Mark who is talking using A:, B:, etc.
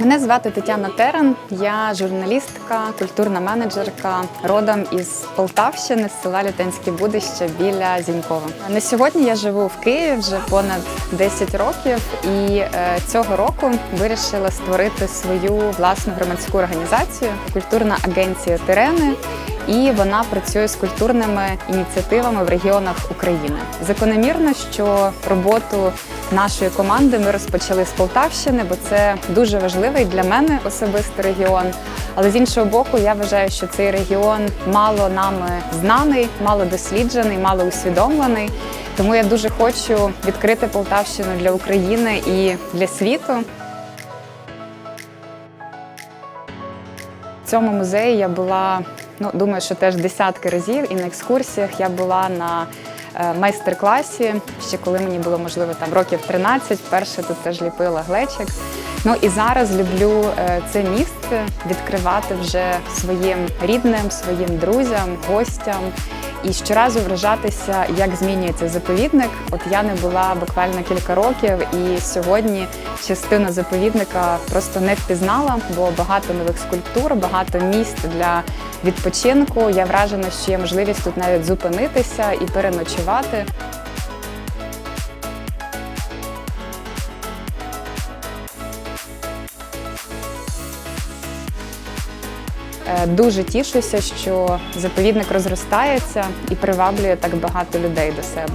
A: Мене звати Тетяна Терен, я журналістка, культурна менеджерка, родом із Полтавщини, з села Лютенське Будище біля Зінькова. На сьогодні я живу в Києві вже понад 10 років, і е, цього року вирішила створити свою власну громадську організацію культурна агенція Терени. І вона працює з культурними ініціативами в регіонах України. Закономірно, що роботу нашої команди ми розпочали з Полтавщини, бо це дуже важливий для мене особисто регіон. Але з іншого боку, я вважаю, що цей регіон мало нами знаний, мало досліджений, мало усвідомлений. Тому я дуже хочу відкрити Полтавщину для України і для світу. В цьому музеї я була, ну думаю, що теж десятки разів, і на екскурсіях я була на майстер-класі, ще коли мені було можливо там років 13, вперше тут теж ліпила глечик. Ну і зараз люблю е, це місце відкривати вже своїм рідним, своїм друзям, гостям. І щоразу вражатися, як змінюється заповідник. От я не була буквально кілька років, і сьогодні частину заповідника просто не впізнала, бо багато нових скульптур, багато місць для відпочинку. Я вражена, що є можливість тут навіть зупинитися і переночувати. Дуже тішуся, що заповідник розростається і приваблює так багато людей до себе.